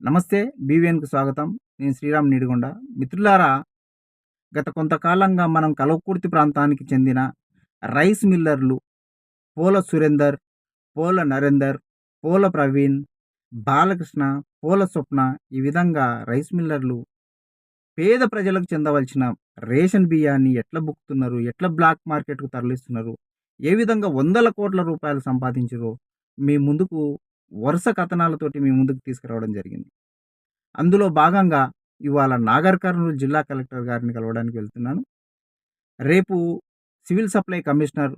నమస్తే బీవీఎన్కు స్వాగతం. నేను శ్రీరామ్ నిడిగొండ. మిత్రులారా గత కొంతకాలంగా మనం కలవకుర్తి ప్రాంతానికి చెందిన రైస్ మిల్లర్లు పోల సురేందర్ పోల నరేందర్ పోల ప్రవీణ్ బాలకృష్ణ పోల స్వప్న ఈ విధంగా రైస్ మిల్లర్లు పేద ప్రజలకు చెందవలసిన రేషన్ బియ్యాన్ని ఎట్లా బుక్కుతున్నారు ఎట్లా బ్లాక్ మార్కెట్కు తరలిస్తున్నారు ఏ విధంగా వందల కోట్ల రూపాయలు సంపాదించరు మీ ముందుకు వరుస కథనాలతోటి మీ ముందుకు తీసుకురావడం జరిగింది. అందులో భాగంగా ఇవాళ నాగర్ కర్నూలు జిల్లా కలెక్టర్ గారిని కలవడానికి వెళ్తున్నాను. రేపు civil supply commissioner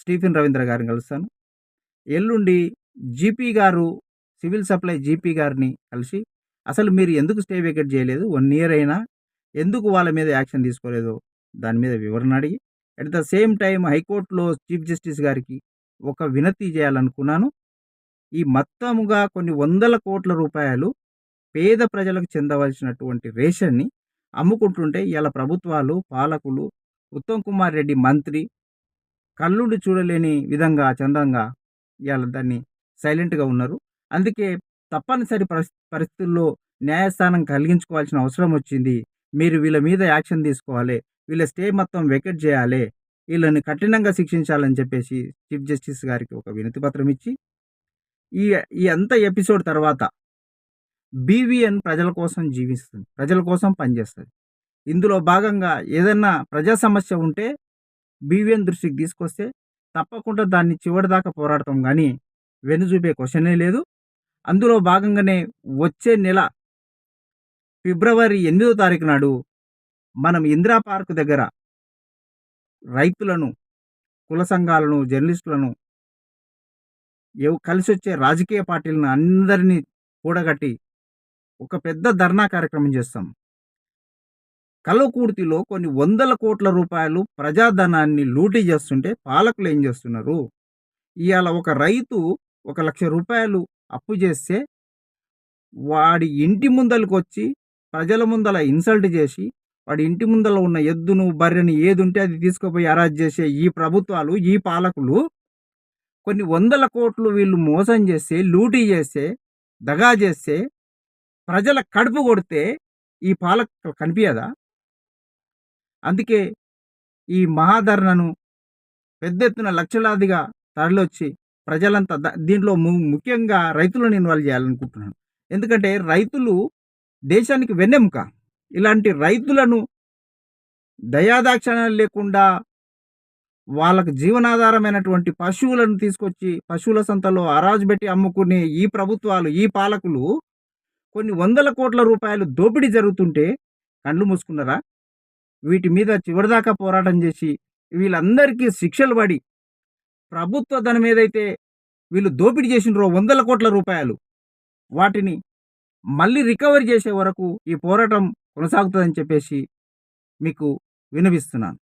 Stephen Ravindra గారిని కలుస్తాను. ఎల్లుండి జీపీ గారు సివిల్ సప్లై జీపీ గారిని కలిసి అసలు మీరు ఎందుకు స్టే వేకెట్ చేయలేదు? వన్ ఇయర్ అయినా ఎందుకు వాళ్ళ మీద యాక్షన్ తీసుకోలేదు దాని మీద వివరణ అడిగి అట్ ద సేమ్ టైం హైకోర్టులో చీఫ్ జస్టిస్ గారికి ఒక వినతి చేయాలనుకున్నాను. ఈ మొత్తముగా కొన్ని వందల కోట్ల రూపాయలు పేద ప్రజలకు చెందవలసినటువంటి రేషన్ని అమ్ముకుంటుంటే ఇలా ప్రభుత్వాలు పాలకులు ఉత్తమ్ కుమార్ రెడ్డి మంత్రి కళ్ళుండి చూడలేని విధంగా చందంగా ఇవాళ దాన్ని సైలెంట్గా ఉన్నారు. అందుకే తప్పనిసరి పరిస్థి పరిస్థితుల్లో న్యాయస్థానం కలిగించుకోవాల్సిన అవసరం వచ్చింది. మీరు వీళ్ళ మీద యాక్షన్ తీసుకోవాలి. వీళ్ళ స్టే మొత్తం వెకెట్ చేయాలి. వీళ్ళని కఠినంగా శిక్షించాలని చెప్పేసి చీఫ్ జస్టిస్ గారికి ఒక వినతి పత్రం ఇచ్చి ఈ ఈ అంత ఎపిసోడ్ తర్వాత బీవీఎన్ ప్రజల కోసం జీవిస్తుంది ప్రజల కోసం పనిచేస్తుంది. ఇందులో భాగంగా ఏదన్నా ప్రజా సమస్య ఉంటే బీవీఎన్ దృష్టికి తీసుకొస్తే తప్పకుండా దాన్ని చివరిదాకా పోరాడతాం. కానీ వెనుచూపే క్వశ్చనే లేదు. అందులో భాగంగానే వచ్చే నెల ఫిబ్రవరి ఎనిమిదో తారీఖు నాడు మనం ఇందిరా పార్క్ దగ్గర రైతులను కుల సంఘాలను జర్నలిస్టులను కలిసి వచ్చే రాజకీయ పార్టీలను అందరినీ కూడగట్టి ఒక పెద్ద ధర్నా కార్యక్రమం చేస్తాం. కల్లకూర్తిలో కొన్ని వందల కోట్ల రూపాయలు ప్రజాధనాన్ని లూటీ చేస్తుంటే పాలకులు ఏం చేస్తున్నారు? ఇవాళ ఒక రైతు ఒక లక్ష రూపాయలు అప్పు చేస్తే వాడి ఇంటి ముందలకు వచ్చి ప్రజల ముందల ఇన్సల్ట్ చేసి వాడి ఇంటి ముందల ఉన్న ఎద్దును బర్రెని ఏది ఉంటే అది తీసుకుపోయి అరాజ్ చేసే ఈ ప్రభుత్వాలు ఈ పాలకులు కొన్ని వందల కోట్లు వీళ్ళు మోసం చేస్తే లూటీ చేస్తే దగా చేస్తే ప్రజల కడుపు కొడితే ఈ పాలక కనిపించదా అందుకే ఈ మహాధరణను పెద్ద ఎత్తున లక్షలాదిగా తరలివచ్చి ప్రజలంతా ద- దీంట్లో ము- ముఖ్యంగా రైతులను ఇన్వాల్వ్ చేయాలనుకుంటున్నాను. ఎందుకంటే రైతులు దేశానికి వెన్నెముక. ఇలాంటి రైతులను దయాదాక్షణాలు లేకుండా వాళ్ళకు జీవనాధారమైనటువంటి పశువులను తీసుకొచ్చి పశువుల సంతలో అరాజు పెట్టి అమ్ముకునే ఈ ప్రభుత్వాలు ఈ పాలకులు కొన్ని వందల కోట్ల రూపాయలు దోపిడీ జరుగుతుంటే కళ్ళు మూసుకున్నారా? వీటి మీద చివరిదాకా పోరాటం చేసి వీళ్ళందరికీ శిక్షలు పడి ప్రభుత్వ ధనం ఏదైతే వీళ్ళు దోపిడీ చేసినరో వందల కోట్ల రూపాయలు వాటిని మళ్ళీ రికవరీ చేసే వరకు ఈ పోరాటం కొనసాగుతుందని చెప్పేసి మీకు వినవిస్తున్నాను